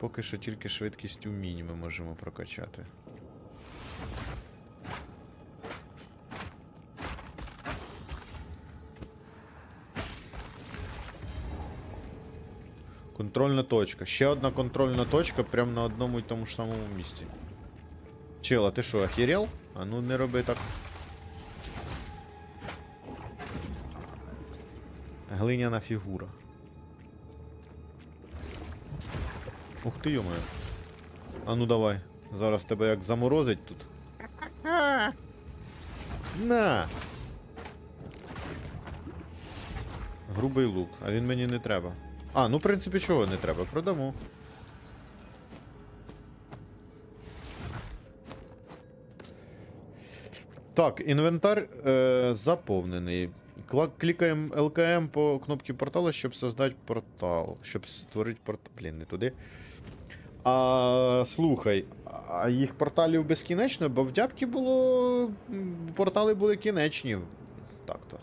Поки що тільки швидкість умінь ми можемо прокачати. Контрольна точка. Ще одна контрольна точка прямо на одному і тому ж самому місці. Чела, ти що, охерел? А ну не роби так. Глиняна фігура. Ух ти йомаю. А ну давай. Зараз тебе як заморозить тут. На! Грубий лук, а він мені не треба. А, ну в принципі чого не треба, продамо. Так, інвентар е, заповнений. Кла- LKM по кнопке порталу, щоб создати портал. Щоб створити портал. Блін, не туди. А, слухай, а їх порталів безкінечно, бо в дябки було. Портали були кінечні. Так-то.